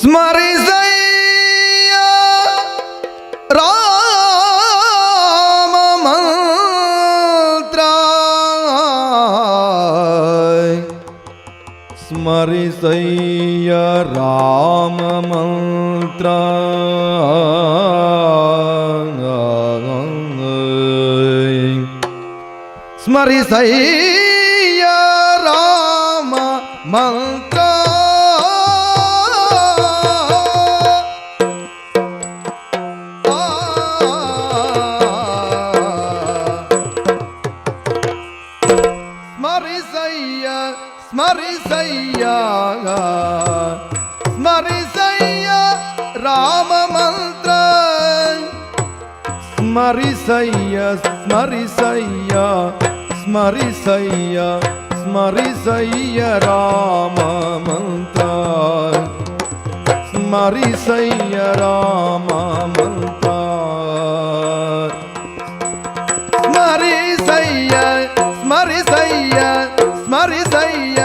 स्मर राम मंत्र। राम मंत्र। स्मर सैया राम मंत्र। స్మరిసయ్య స్మరిసయ్య స్మరిసయ్య రామ మంత్ర. స్మరిసయ్య స్మరిసయ్య స్మరిసయ్య స్మరిసయ్య రామ మంత్ర. స్మరిసయ్య రామ మంత్ర. స్మరిసయ్య ಸ್ಮರಿಸಯ್ಯ ಸ್ಮರಿಸಯ್ಯ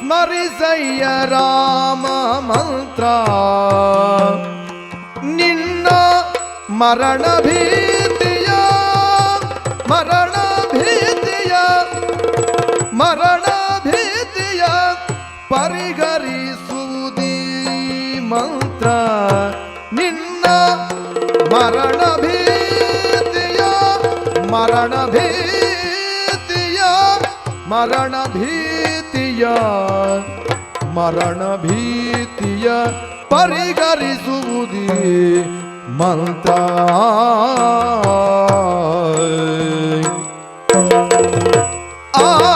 ಸ್ಮರಿಸಯ್ಯ ರಾಮ ಮಂತ್ರ. ನಿನ್ನ ಮರಣ ಭೀತಿಯ ಮರಣ ಭೀತಿಯ ಮರಣ ಭೀತಿಯ ಪರಿಗರಿಸುವುದಿ ಮಂತ್ರ. ನಿನ್ನ ಮರಣ ಭೀತಿಯ ಮರಣ ಭೀತಿಯ ಮರಣ ಭೀತಿಯ ಮರಣ ಭೀತಿಯ ಪರಿಗರಿಸುವುದಿ ಮಂತ್ರ. ಆ